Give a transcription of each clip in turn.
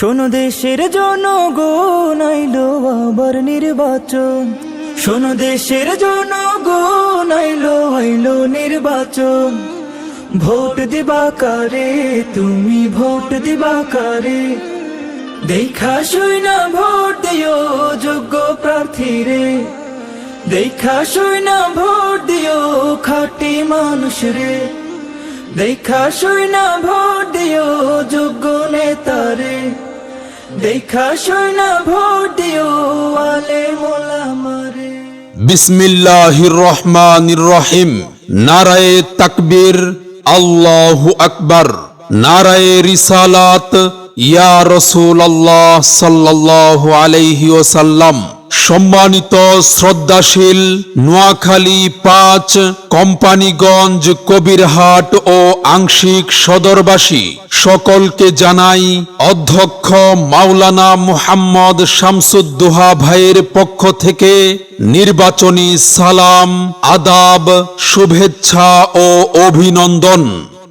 শোনো দেশের জনগণ, আইলো আবার নির্বাচন। শোনো দেশের জনগণ, আইলো আইলো নির্বাচন। ভোট দিবা কারে, তুমি ভোট দিবা কারে? দেখা শুই না ভোট দিও যোগ্য প্রার্থী রে। দেখা শুই না ভোট দিও খাটি মানুষ রে। দেখা শুই না ভোট দিও যোগ্য নেতারে দেখা শোনা ভোট দিও আলে মোলা মারে। বিসমিল্লাহির রহমানির রহিম নারায়ে তাকবীর, আল্লাহু আকবার। নারায়ে রিসালাত, ইয়া রাসূলুল্লাহ সাল্লাল্লাহু আলাইহি ওয়াসাল্লাম। সম্মানিত শ্রদ্ধাশীল নোয়াখালী পাঁচ কোম্পানিগঞ্জ কবিরহাট ও আংশিক সদরবাসী, সকলকে জানাই অধ্যক্ষ মাওলানা মুহাম্মদ শামসুদ্দোহা ভাইয়ের পক্ষ থেকে নির্বাচনী সালাম, আদাব, শুভেচ্ছা ও অভিনন্দন।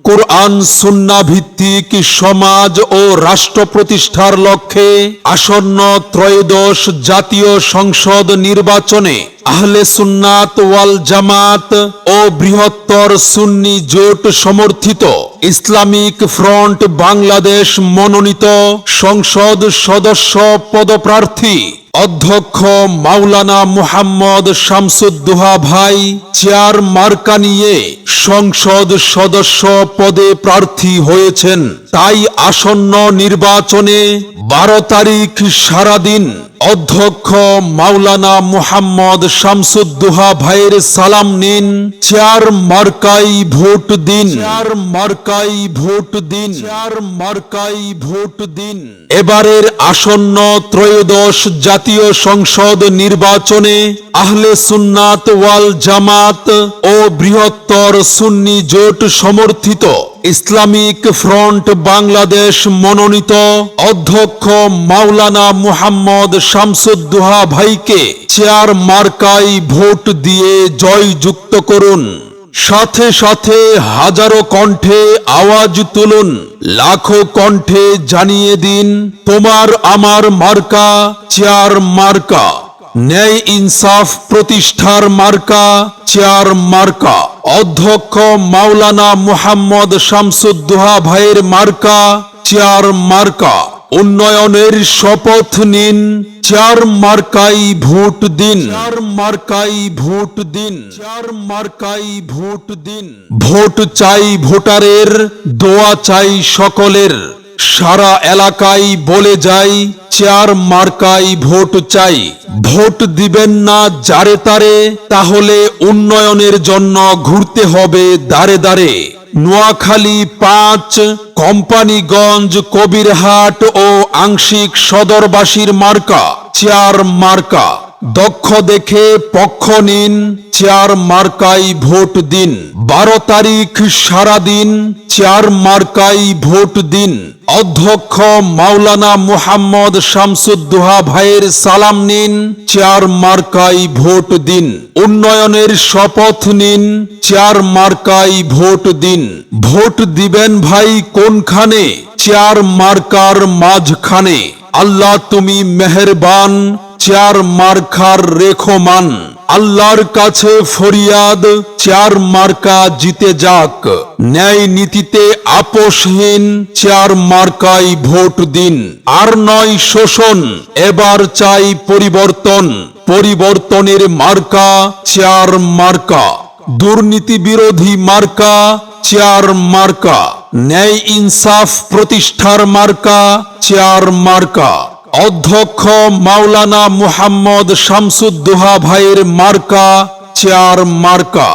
কোরআন সুন্না ভিত্তিক সমাজ ও রাষ্ট্র প্রতিষ্ঠার লক্ষ্যে আসন্ন ত্রয়োদশ জাতীয় সংসদ নির্বাচনে আহলে সুন্নাত ওয়াল জামাত ও বৃহত্তর সুন্নি জোট সমর্থিত। ইসলামিক ফ্রন্ট বাংলাদেশ মনোনীত সংসদ সদস্য পদপ্রার্থী অধ্যক্ষ মাওলানা মুহাম্মদ শামসুদ্দোহা ভাই, চেয়ার মার্কা নিয়ে সংসদ সদস্য পদে প্রার্থী হয়েছেন। তাই আসন্ন নির্বাচনে বারো তারিখ সারাদিন অধ্যক্ষ মাওলানা মুহাম্মদ শামসুদ্দোহা ভাইয়ের সালাম নিন। চেয়ার মার্কাই ভোট দিন। চেয়ার মার্কাই ভোট দিন। চেয়ার মার্কাই ভোট দিন। এবারের আসন্ন ত্রয়োদশ জাতীয় সংসদ নির্বাচনে আহলে সুন্নাত ওয়াল জামাত ও বৃহত্তর সুন্নি জোট সমর্থিত। ইসলামিক ফ্রন্ট বাংলাদেশ মনোনীত অধ্যক্ষ মাওলানা মুহাম্মদ শামসুদ্দোহা ভাইকে চেয়ার মার্কাই ভোট দিয়ে জয়যুক্ত করুন। সাথে সাথে হাজারো কণ্ঠে আওয়াজ তুলুন। লাখো কণ্ঠে জানিয়ে দিন, তোমার আমার মার্কা, চেয়ার মার্কা। ন্যায় ইনসাফ প্রতিষ্ঠার মার্কা, চেয়ার মার্কা। অধ্যক্ষ মাওলানা মুহাম্মদ শামসুদ্দোহা ভাইয়ের মার্কা, চেয়ার মার্কা। উন্নয়নের শপথ নিন চার মার্কাই ভোট দিন। চার মার্কাই ভোট দিন। চার মার্কাই ভোট দিন। ভোট চাই ভোটারের, দোয়া চাই সকলের। সারা এলাকায় বলে যাই চেয়ার মার্কাই ভোট চাই। ভোট দিবেন না যারে তারে, তাহলে উন্নয়নের জন্য ঘুরতে হবে দাঁড়ে দাঁড়ে নোয়াখালী পাঁচ, কোম্পানিগঞ্জ, কবিরহাট ও আংশিক সদরবাসীর মার্কা চেয়ার মার্কা। দক্ষ দেখে পক্ষ নিন চেয়ার মার্কাই ভোট দিন। বারো তারিখ সারাদিন চেয়ার মার্কাই ভোট দিন। অধ্যক্ষ মাওলানা মুহাম্মদ শামসুদ্দোহা ভাইয়ের সালাম নিন চেয়ার মার্কাই ভোট দিন। উন্নয়নের শপথ নিন চেয়ার মার্কাই ভোট দিন। ভোট দিবেন ভাই কোনখানে? চেয়ার মার্কার মাঝখানে। আল্লাহ তুমি মেহেরবান চার মার্কার রেখমান। আল্লাহর কাছে ফরিয়াদ চার মার্কা জিতে যাক। ন্যায় নীতিতে আপোষহীন চার মার্কাই ভোট দিন। আর নয় শোষণ, এবার চাই পরিবর্তন। পরিবর্তনের মার্কা চার মার্কা। দুর্নীতি বিরোধী মার্কা, চেয়ার মার্কা। ন্যায় ইনসাফ প্রতিষ্ঠার মার্কা, চেয়ার মার্কা। অধ্যক্ষ মাওলানা মুহাম্মদ শামসুদ্দোহা ভাইয়ের মার্কা, চেয়ার মার্কা।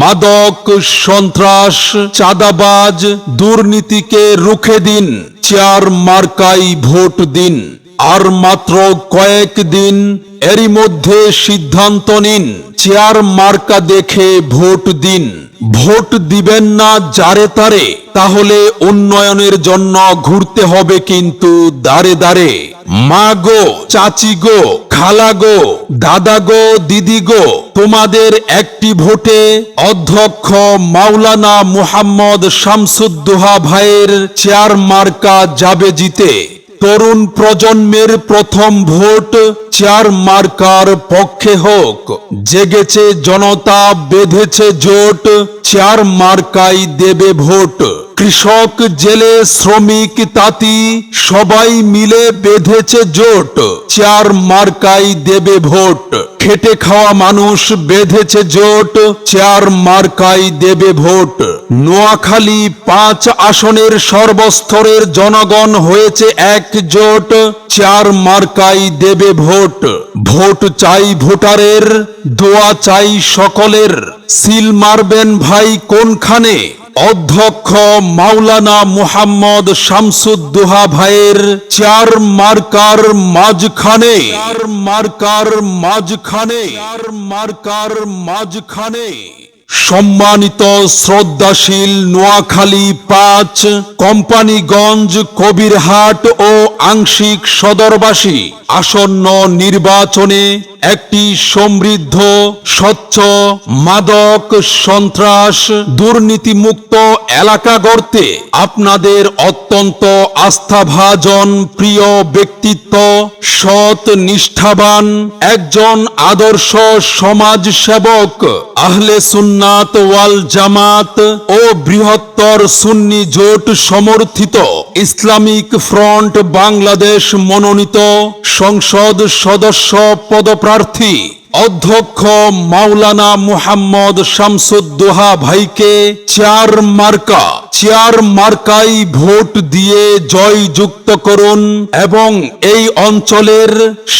মাদক সন্ত্রাস, চাঁদাবাজ, দুর্নীতিকে রুখে দিন, চেয়ার মার্কাই ভোট দিন। আর মাত্র কয়েক দিন এরই মধ্যে সিদ্ধান্ত নিন, চেয়ার মার্কা দেখে ভোট দিন। ভোট দিবেন না যারে তারে, তাহলে উন্নয়নের জন্য ঘুরতে হবে কিন্তু দাঁড়ে দাঁড়ে মা গো, চাচি গো, খালা গো, দাদা গো, দিদি গো, তোমাদের একটি ভোটে অধ্যক্ষ মাওলানা মুহাম্মদ শামসুদ্দোহা ভাইয়ের চেয়ার মার্কা যাবে জিতে। তরুণ প্রজন্মের প্রথম ভোট চার মার্কার পক্ষে হোক। জেগেছে জনতা বেঁধেছে জোট। চার মার্কাই দেবে ভোট। কৃষক, জেলে, শ্রমিক, তাঁতি, সবাই মিলে বেঁধেছে জোট। চার মার্কাই দেবে ভোট। খেটে খাওয়া মানুষ বেঁধেছে জোট। চার মার্কাই দেবে ভোট। নোয়াখালী পাঁচ আসনের সর্বস্তরের জনগণ হয়েছে একজোট। চার মার্কাই দেবে ভোট। ভোট চাই ভোটারের, দোয়া চাই সকলের। সিল মারবেন ভাই কোনখানে? অধ্যক্ষ মাওলানা মুহাম্মদ শামসুদ্দোহা ভাইয়ের চার মার্কার মাঝখানে। চার মার্কার মাঝখানে। চার মার্কার মাঝখানে। সম্মানিত শ্রদ্ধাশীল নোয়াখালী পাঁচ, কোম্পানিগঞ্জ, কবিরহাট ও আংশিক সদরবাসী আসন্ন নির্বাচনে একটি সমৃদ্ধ, স্বচ্ছ, মাদক সন্ত্রাস, দুর্নীতিমুক্ত এলাকা গড়তে আপনাদের অত্যন্ত আস্থাভাজন, প্রিয় ব্যক্তিত্ব, সৎ, নিষ্ঠাবান একজন আদর্শ সমাজ সেবক আহলে সুন্নাত ওয়াল জামাত ও বৃহত্তর সুন্নি জোট সমর্থিত ইসলামিক ফ্রন্ট বাংলাদেশ মনোনীত সংসদ সদস্য পদপ্রার্থী অধ্যক্ষ মাওলানা মুহাম্মদ শামসুদ্দোহা ভাইকে চার মার্কা, চার মার্কাই ভোট দিয়ে জয়যুক্ত করুন এবং এই অঞ্চলের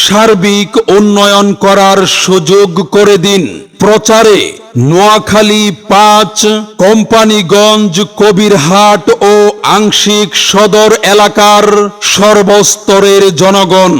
সার্বিক উন্নয়ন করার সুযোগ করে দিন। প্রচারে নোয়াখালী পাঁচ, কোম্পানিগঞ্জ, কবিরহাট ও আংশিক সদর এলাকার সর্বস্তরের জনগণ।